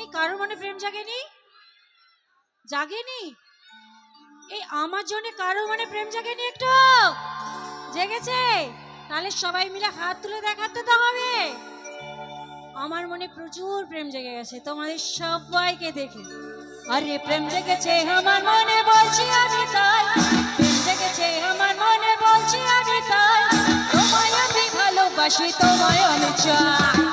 এই কারোর মনে প্রেম জাগেনি? জাগেনি? এই আমার জন্য কারোর মনে প্রেম জাগেনি একটু? জেগেছে? তাহলে সবাই মিলে হাত তুলে দেখাতে তো হবে। আমার মনে প্রচুর প্রেম জেগে গেছে, তোমাদের সবাইকে দেখে। আরে প্রেম জেগেছে আমার মনে, বলছি আমি তাই। প্রেম জেগেছে আমার মনে, বলছি আমি তাই। তোমায় আমি ভালোবাসি, তোমায় আমি চাই।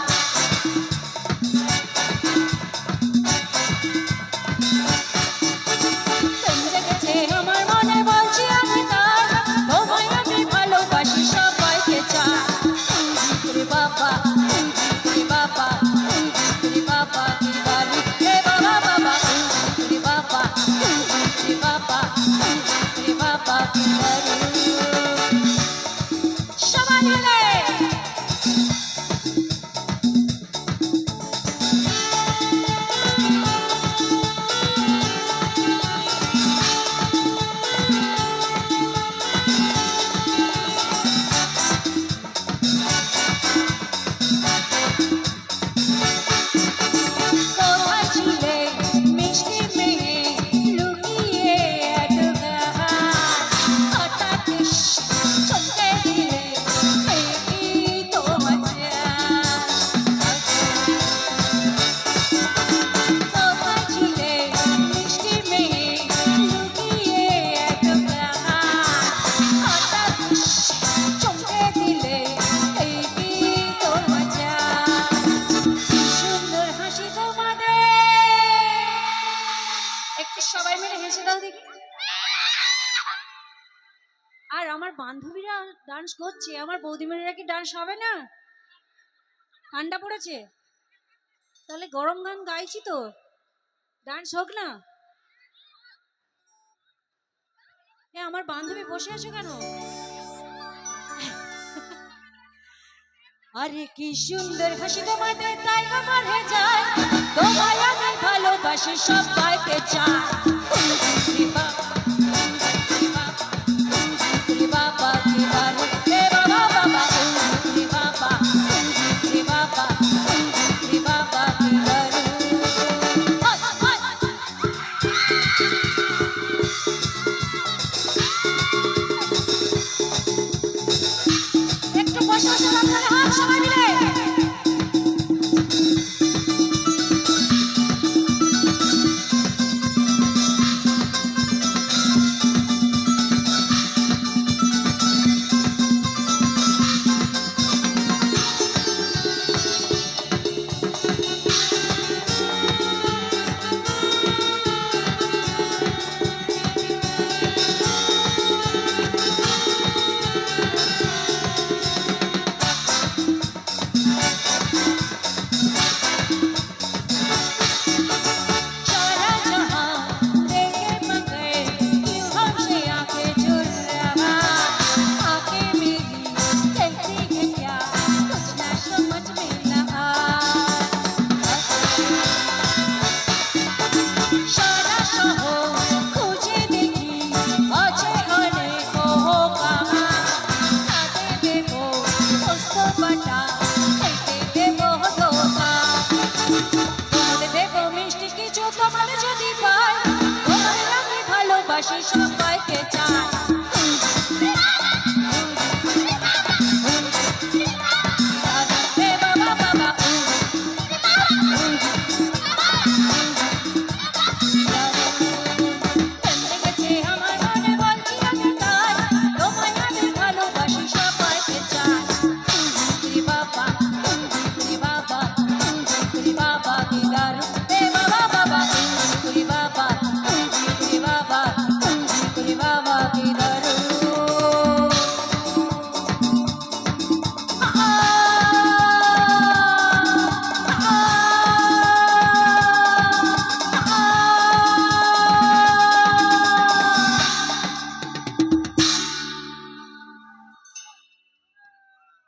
আমার বান্ধবীরা ডান্স করছে, আমার বৌদিমারিরা কি ডান্স হবে না? ঠান্ডা পড়েছে? তাহলে গরম গান গাইছি তো। ডান্স হোক না। হ্যাঁ আমার বান্ধবী বসে আছো কেন? আরে কি সুন্দর হাসি তোমাদের, তাই আমার হয়ে যায়। তোমায় আমি ভালোবাসি সবাইকে চাই। তোমাদের